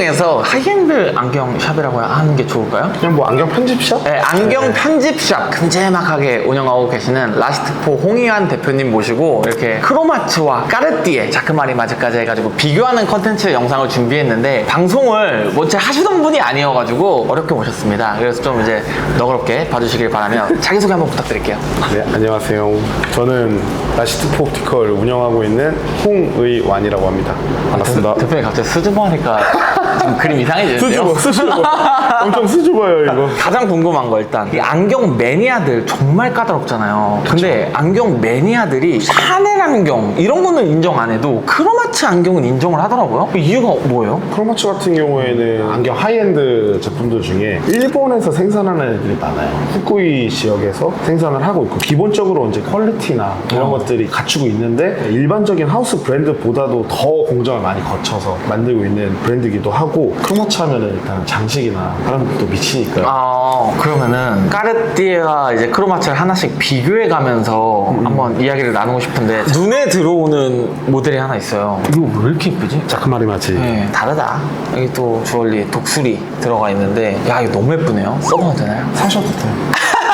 안경에서 하이엔드 안경 샵이라고 하는 게 좋을까요? 그냥 뭐 안경 편집샵? 네, 안경 편집샵 큼지막하게 운영하고 계시는 라스트포 홍희환 대표님 모시고 이렇게 크로마츠와 까르띠에 자크마리 마즈까지 해가지고 비교하는 컨텐츠 영상을 준비했는데 방송을 원체 하시던 분이 아니어가지고 어렵게 모셨습니다. 그래서 좀 이제 너그럽게 봐주시길 바라며 자기소개 한번 부탁드릴게요. 네, 안녕하세요. 저는 라시트포 옵티컬 운영하고 있는 홍의완이라고 합니다. 반갑습니다. 대표님 갑자기 수줍어 하니까 좀 그림 이상해지는데요? 수줍어, 수줍어. 엄청 수줍어요, 이거. 가장 궁금한 거 일단 이 안경 매니아들 정말 까다롭잖아요. 근데 안경 매니아들이 샤넬 안경 이런 거는 인정 안 해도 크로마츠 안경은 인정을 하더라고요. 그 이유가 뭐예요? 크로마츠 같은 경우에는 안경 하이엔드 제품들 중에 일본에서 생산하는 애들이 많아요. 후쿠이 지역에서 생산을 하고 있고 기본적으로 이제 퀄리티나 이런 것들이 갖추고 있는데 일반적인 하우스 브랜드보다도 더 공정을 많이 거쳐서 만들고 있는 브랜드이기도 하고 크로마츠 하면은 일단 장식이나 사람들도 미치니까 아 그러면은 까르띠에와 이제 크로마츠를 하나씩 비교해 가면서 한번 이야기를 나누고 싶은데 눈에 들어오는 모델이 하나 있어요. 이거 왜 이렇게 이쁘지? 자크마리마치 네, 다르다. 여기 또 주얼리 독수리 들어가 있는데, 야, 이거 너무 예쁘네요. 써봐도 되나요? 사셔도 돼요.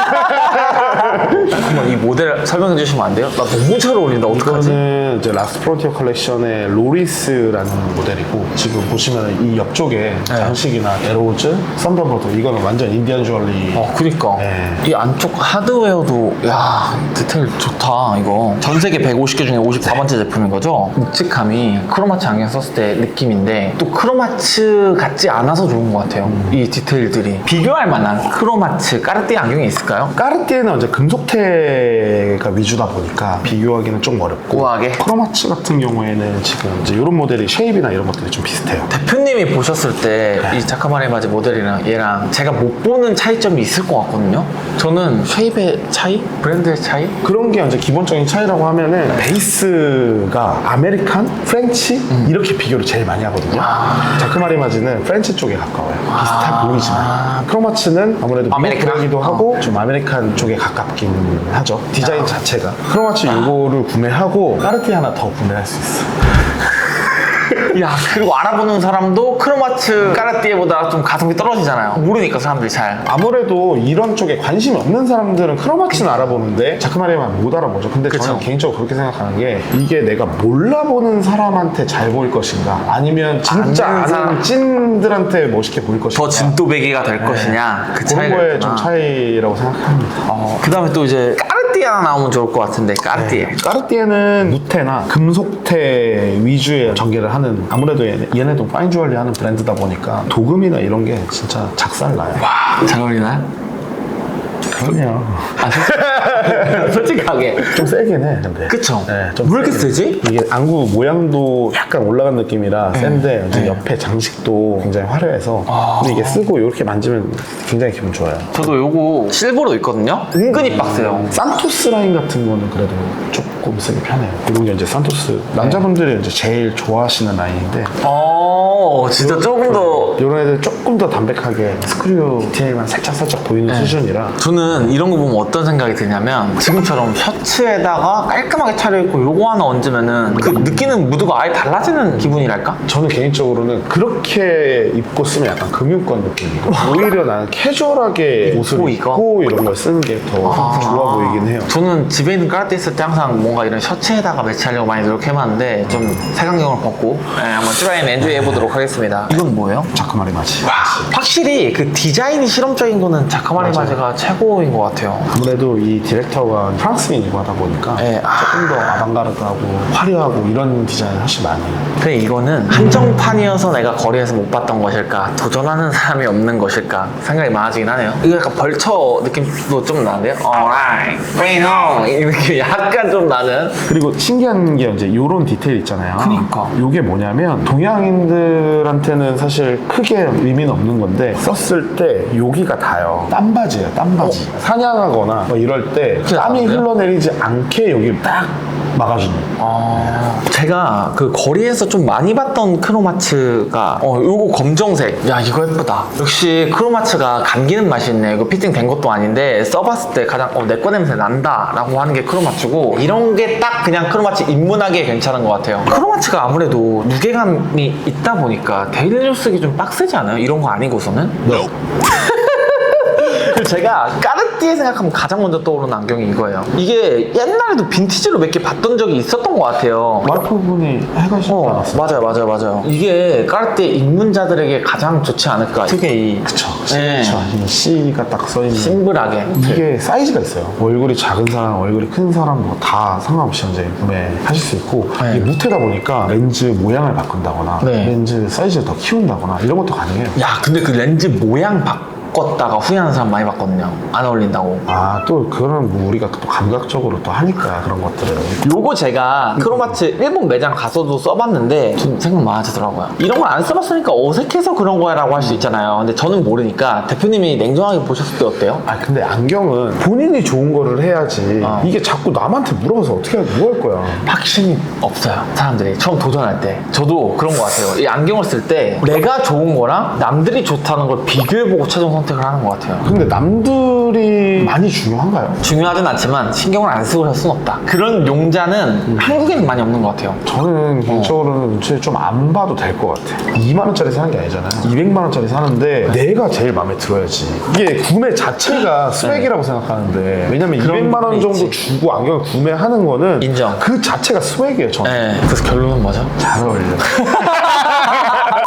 한번 이 모델 설명해 주시면 안 돼요? 나 너무 잘 어울린다. 어떡하지? 이거는 이제 라스트 프론티어 컬렉션의 로리스라는 모델이고 지금 보시면 이 옆쪽에 장식이나 에로즈, 썬더버드 이거는 완전 인디안 주얼리 어, 그니까. 네. 이 안쪽 하드웨어도, 야, 디테일 좋다, 이거. 전 세계 150개 중에 54번째 제품인 거죠? 묵직함이 크로마츠 안경 썼을 때 느낌인데, 또 크로마츠 같지 않아서 좋은 것 같아요. 이 디테일들이. 비교할 만한 크로마츠, 까르띠에 안경이 있을까요? 까르띠에는 이제 금속 태가 위주다 보니까 비교하기는 좀 어렵고 우아하게? 크로마츠 같은 경우에는 지금 이제 이런 모델이 쉐입이나 이런 것들이 좀 비슷해요 대표님이 보셨을 때이 자카마리 마즈 모델이랑 얘랑 제가 못 보는 차이점이 있을 것 같거든요. 저는 쉐입의 차이, 브랜드의 차이. 그런 게 이제 기본적인 차이라고 하면은 베이스가 아메리칸, 프렌치 이렇게 비교를 제일 많이 하거든요. 자크마리마즈는 프렌치 쪽에 가까워요. 비슷해 보이지만 크로마츠는 아무래도 아메리칸? 미국이기도 하고 좀 아메리칸 쪽에 가깝긴 하죠. 디자인 자체가 크로마츠 요거를 구매하고 까르띠에 하나 더 구매할 수 있어. 야 그리고 알아보는 사람도 크로마츠 까르띠에보다 좀 가성비 떨어지잖아요. 모르니까 사람들이 잘. 아무래도 이런 쪽에 관심이 없는 사람들은 크로마츠는 알아보는데 자크마리만 못 알아보죠. 근데 그쵸. 저는 개인적으로 그렇게 생각하는 게 이게 내가 몰라보는 사람한테 잘 보일 것인가 아니면 진짜 아는 아는 사람. 찐들한테 멋있게 보일 것인가 더 진또배기가 될 것이냐 그 그런 차이가 거에 있구나. 좀 차이라고 생각합니다. 어, 그다음에 또 이제 까르 띠에 하나 나오면 좋을 것 같은데 까르띠에. 까르띠에는 무테나 금속태 위주의 전개를 하는 아무래도 얘네, 얘네도 파인 주얼리 하는 브랜드다 보니까 도금이나 이런 게 진짜 작살나요. 잘 어울리나요? 그럼요. 아, 솔직하게. 좀 세긴 해, 근데. 그쵸? 네, 좀왜 이렇게. 세지? 이게 안구 모양도 약간 올라간 느낌이라 센데 이제 네. 옆에 장식도 굉장히 화려해서 아. 근데 이게 쓰고 이렇게 만지면 굉장히 기분 좋아요. 저도 요거 실버로 있거든요. 은근히 빡세요. 산토스 라인 같은 거는 그래도 조금 쓰기 편해요. 이런 게 이제 산토스 남자분들이 이제 제일 좋아하시는 라인인데 어, 진짜 조금 더. 이런 애들 조금 더 담백하게 스크류 디테일만 살짝 살짝 보이는 네. 수준이라 저는 이런 거 보면 어떤 생각이 드냐면 지금처럼 셔츠에다가 깔끔하게 차려입고 요거 하나 얹으면은 그 느끼는 무드가 아예 달라지는 기분이랄까? 저는 개인적으로는 그렇게 입고 쓰면 약간 금융권 느낌이고 오히려 나는 캐주얼하게 옷을 입고 이거? 입고 이런 걸 쓰는 게더 좋아 보이긴 해요. 저는 집에 있는 까르띠 있을 때 항상 뭔가 이런 셔츠에다가 매치하려고 많이 노력해봤는데 좀 색안경을 벗고 네, 한번 트라이앤 엔조이 해보도록 하겠습니다. 이건 뭐예요? 자크마리 마치. 확실히 그 디자인이 실험적인 거는 자카마리 마즈가 최고 인 것 같아요. 아무래도 이 디렉터가 프랑스인이고 하다 보니까 네, 아. 조금 더 아방가르드하고 화려하고 이런 디자인을 훨씬 많이 해요. 근데 이거는 한정판이어서 내가 거리에서 못 봤던 것일까 도전하는 사람이 없는 것일까 생각이 많아지긴 하네요 이거 약간 벌처 느낌도 좀 나는데요 Alright, bring on 이 느낌이 약간 좀 나는 그리고 신기한 게 이제 이런 디테일 있잖아요. 그니까. 이게 뭐냐면 동양인들한테는 사실 크게 의미는 없는 건데 썼을 때 여기가 닿아요. 땀바지예요, 땀바지. 사냥하거나 뭐 이럴 때 땀이? 흘러내리지 않게 여기 딱 막아주는. 아, 제가 그 거리에서 좀 많이 봤던 크로마츠가 어 요거 검정색 야 이거 예쁘다 역시 크로마츠가 감기는 맛이 있네 이거 피팅 된 것도 아닌데 써봤을 때 가장 어 내 거 냄새 난다 라고 하는 게 크로마츠고 이런 게 딱 그냥 크로마츠 입문하기에 괜찮은 것 같아요 크로마츠가 아무래도 무게감이 있다 보니까 데일리로 쓰기 좀 빡세지 않아요? 이런 거 아니고서는? 그리고 제가 까르띠에 생각하면 가장 먼저 떠오르는 안경이 이거예요 이게 옛날에도 빈티지로 몇 개 봤던 적이 있었던 것 같아요 와이프분이 해가 싶지 어, 않았어요? 맞아요, 맞아요, 맞아요. 이게 까르띠 입문자들에게 가장 좋지 않을까. 특히 이 그쵸. 네. 그쵸. 이 C가 딱 써있는. 심플하게. 이게 사이즈가 있어요. 얼굴이 작은 사람, 얼굴이 큰 사람 뭐 다 상관없이 이제 구매하실 수 있고 네. 이게 무태다 보니까 렌즈 모양을 바꾼다거나 네. 렌즈 사이즈를 더 키운다거나 이런 것도 가능해요. 야, 근데 그 렌즈 모양 바꿨다가 후회하는 사람 많이 봤거든요. 안 어울린다고. 아 또 그런 뭐 우리가 또 감각적으로 또 하니까 그런 것들을 요거 제가 크로마츠 일본 매장 가서도 써봤는데 좀 생각 많아지더라고요. 이런 걸 안 써봤으니까 어색해서 그런 거라고 할 수 있잖아요. 근데 저는 모르니까 대표님이 냉정하게 보셨을 때 어때요? 아 근데 안경은 본인이 좋은 거를 해야지 어. 이게 자꾸 남한테 물어봐서 어떻게 뭐할 거야 확신이 없어요. 사람들이 처음 도전할 때. 저도 그런 것 같아요. 이 안경을 쓸 때 내가 좋은 거랑 남들이 좋다는 걸 비교해보고 최종 선택을 하는 것 같아요. 근데 남들이 많이 중요한가요? 중요하진 않지만 신경을 안 쓰고 살 수는 없다. 그런 용자는 한국에는 많이 없는 것 같아요. 저는 개인적으로는 눈치를 좀 안 봐도 될 것 같아. 2만 원짜리 사는 게 아니잖아요. 200만 원짜리 사는데 내가 제일 마음에 들어야지. 이게 구매 자체가 스웩이라고 생각하는데 왜냐면 그런 200만 원 정도 있지. 주고 안경을 구매하는 거는 인정. 그 자체가 스웩이에요. 저는 네. 그래서 결론은 뭐죠? 잘 어울려.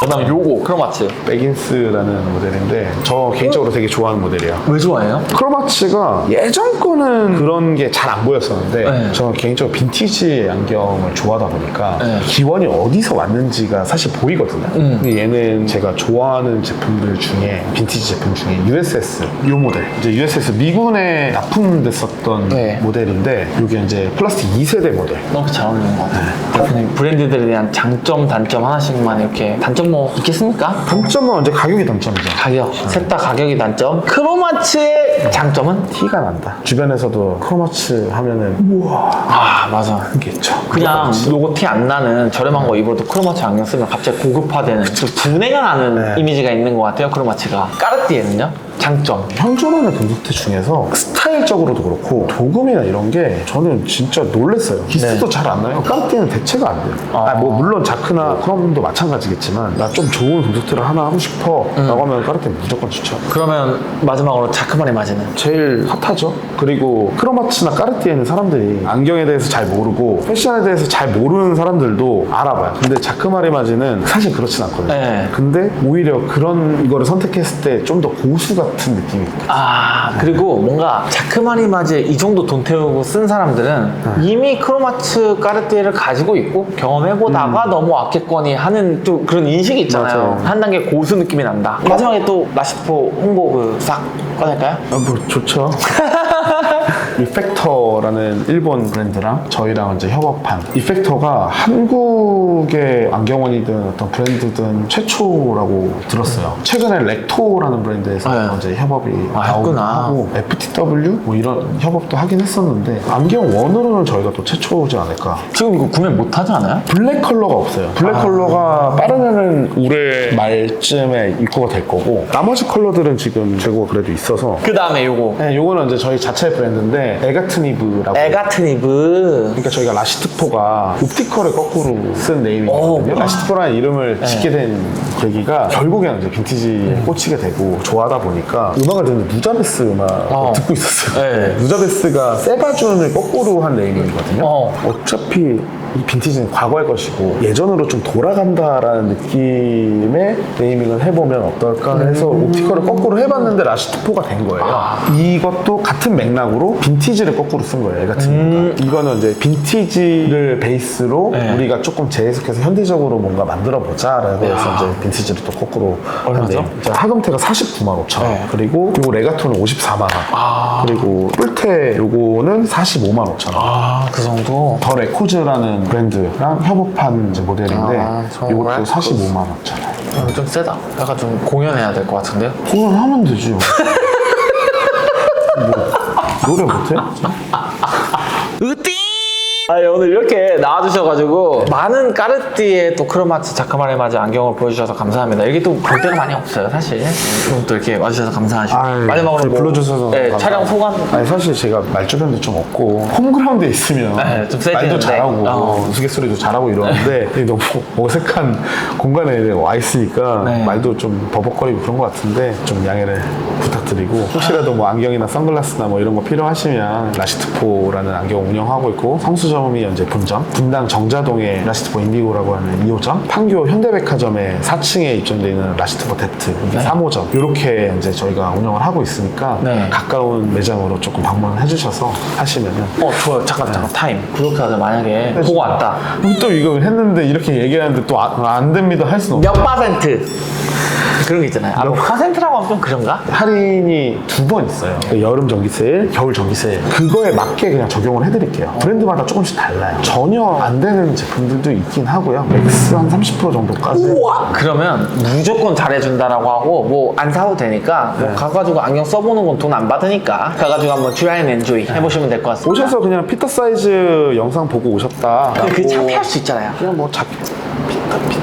그 다음에 요거 크로마츠. 백인스라는 모델인데 저 개인적으로 되게 좋아하는 모델이에요. 왜 좋아해요? 크로마츠가 예전 거는 그런 게 잘 안 보였었는데 네. 저는 개인적으로 빈티지 안경을 좋아하다 보니까 네. 기원이 어디서 왔는지가 사실 보이거든요. 음. 근데 얘는 제가 좋아하는 제품들 중에 빈티지 제품 중에 USS 이 모델 이제 USS 미군에 납품됐었던 네. 모델인데 이게 이제 플라스틱 2세대 모델 너무 잘 어울리는 것 같아요. 대표님 브랜드들에 대한 장점, 단점 하나씩만 이렇게 단점 뭐 있겠습니까? 단점은 이제 가격이 단점이죠. 가격. 셋 다 가격이 단점. 크로마츠의 장점은? 티가 난다. 주변에서도 크로마츠 하면은 우와 아, 맞아. 하겠죠. 그냥 로고 티 안 나는 저렴한 거 입어도 크로마츠 안경 쓰면 갑자기 고급화되는 좀 분해가 나는 네. 이미지가 있는 것 같아요 크로마츠가 까르띠에는요 장점 현존하는 금속태 중에서 스타일적으로도 그렇고 도금이나 이런 게 저는 진짜 놀랬어요. 기스도 잘안 나요. 까르띠에는 대체가 안 돼요. 아. 아, 뭐 물론 자크나 크롬도 마찬가지겠지만 나 좀 좋은 금속태를 하나 하고 싶어 라고 하면 까르띠에 무조건 추천. 그러면 마지막으로 자크만의 맞이는 제일 핫하죠. 그리고 크로마츠나 까르띠에는 사람들이 안경에 대해서 잘 모르고 패션에 대해서 잘 모르는 사람들도 알아봐요. 근데 자크마리 마지는 사실 그렇진 않거든요. 네. 근데 오히려 그런 이거를 선택했을 때 좀 더 고수 같은 느낌이 있어요. 아 그리고 뭔가 자크마니 마지에 이 정도 돈 태우고 쓴 사람들은 이미 크로마츠 까르띠에를 가지고 있고 경험해보다가 너무 아꼈거니 하는 좀 그런 인식이 있잖아요 맞아요. 한 단계 고수 느낌이 난다 마지막에 또 라시포 홍보 그 싹 꺼낼까요? 아, 뭐 좋죠. 이펙터라는 일본 브랜드랑 저희랑 이제 협업한 이펙터가 한국의 안경원이든 어떤 브랜드든 최초라고 들었어요. 최근에 렉토라는 브랜드에서 네. 이제 협업이 아, 나오고 했구나. 하고 FTW 뭐 이런 협업도 하긴 했었는데 안경원으로는 저희가 또 최초지 않을까. 지금 이거 구매 못 하지 않아요? 블랙 컬러가 없어요. 블랙 아. 컬러가 빠르면은 올해 말쯤에 입고가 될 거고 나머지 컬러들은 지금 재고가 그래도 있어서 그 다음에 요거 네, 요거는 이제 저희 자체 브랜드인데 에가트니브라고 에가트니브 그러니까 저희가 라시트포가 옵티컬을 거꾸로 쓴 네임이거든요 오. 라시트포라는 이름을 짓게 된 계기가 결국에는 이제 빈티지에 꽂히게 되고 좋아하다 보니까 음악을 듣는 누자베스 음악을 어. 듣고 있었어요 네. 누자베스가 세바준을 거꾸로 한 네이밍이거든요 어. 어차피 이 빈티지는 과거의 것이고 예전으로 좀 돌아간다라는 느낌의 네이밍을 해보면 어떨까 해서 옵티컬을 거꾸로 해봤는데 라시트포가 된 거예요. 이것도 같은 맥락으로 빈티지를 거꾸로 쓴 거예요. 같은 이거는 이제 빈티지를 베이스로 네. 우리가 조금 재해석해서 현대적으로 뭔가 만들어 보자라고 해서 야. 이제 빈티지를 또 거꾸로 얼마죠? 한 네임. 자, 하금태가 49만 5천 원. 네. 그리고 요거 레가토는 54만 원. 아. 그리고 뿔테 요거는 45만 5천 원. 아 그 정도 더 레코즈라는 브랜드랑 협업한 이제 모델인데 아, 저 이것도 레코즈. 45만 원짜리. 이거 좀 세다 약간 좀 공연해야 될 것 같은데요? 공연하면 되지. 노래 못해? 으띠! 아니 오늘 이렇게 나와주셔가지고 많은 까르띠에 또 크로마츠 자크만에 맞은 안경을 보여주셔서 감사합니다. 이게 또 볼 때가 많이 없어요 사실. 그럼 또 이렇게 와주셔서 감사하시고 아유, 마지막으로 뭐, 불러주셔서 네, 감사합니다. 촬영 소감 아니 사실 제가 말주변도 좀 없고 홈그라운드에 있으면 네, 좀 세지는데. 말도 잘하고 어. 우스갯소리도 잘하고 이러는데 너무 어색한 공간에 와 있으니까 네. 말도 좀 버벅거리고 그런 것 같은데 좀 양해를 부탁드리고 혹시라도 뭐 안경이나 선글라스나 뭐 이런 거 필요하시면 라시트포라는 안경 운영하고 있고 성수점 이 현재 분점 분당 정자동에 라시트포 인디고라고 하는 2호점 판교 현대백화점에 4층에 입점되어 있는 라시트포 데트 3호점. 이렇게 이제 저희가 운영을 하고 있으니까 네. 가까운 매장으로 조금 방문해 주셔서 하시면은 어 좋아요. 잠깐 잠깐. 타임. 구독자들 만약에 보고 왔다. 또 이거 했는데 이렇게 얘기하는데 또 안 됩니다. 할 수는 없어 몇 퍼센트 그런 게 있잖아요. 아, 뭐 퍼센트라고 하면 좀 그런가? 할인이 두 번 있어요. 그 여름 전기 세일, 겨울 전기 세일. 그거에 맞게 그냥 적용을 해드릴게요. 브랜드마다 조금씩 달라요. 전혀 안 되는 제품들도 있긴 하고요. 맥스 한 30% 정도까지. 우와! 그러면 무조건 잘해준다라고 하고 뭐 안 사도 되니까 뭐 가가지고 안경 써보는 건 돈 안 받으니까 가가지고 한번 트라이 앤 엔조이 해보시면 될 것 같습니다. 오셔서 그냥 피터 사이즈 영상 보고 오셨다. 근데 그게 창피할 수 있잖아요. 그냥 뭐 작... 피터 피터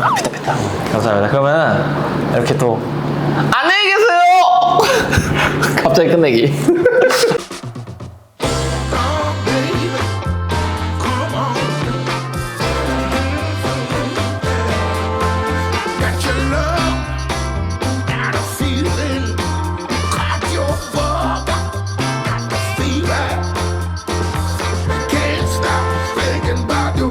아, 피타 피타. 감사합니다. 그러면 이렇게 또 안녕히 계세요. 갑자기 끝내기.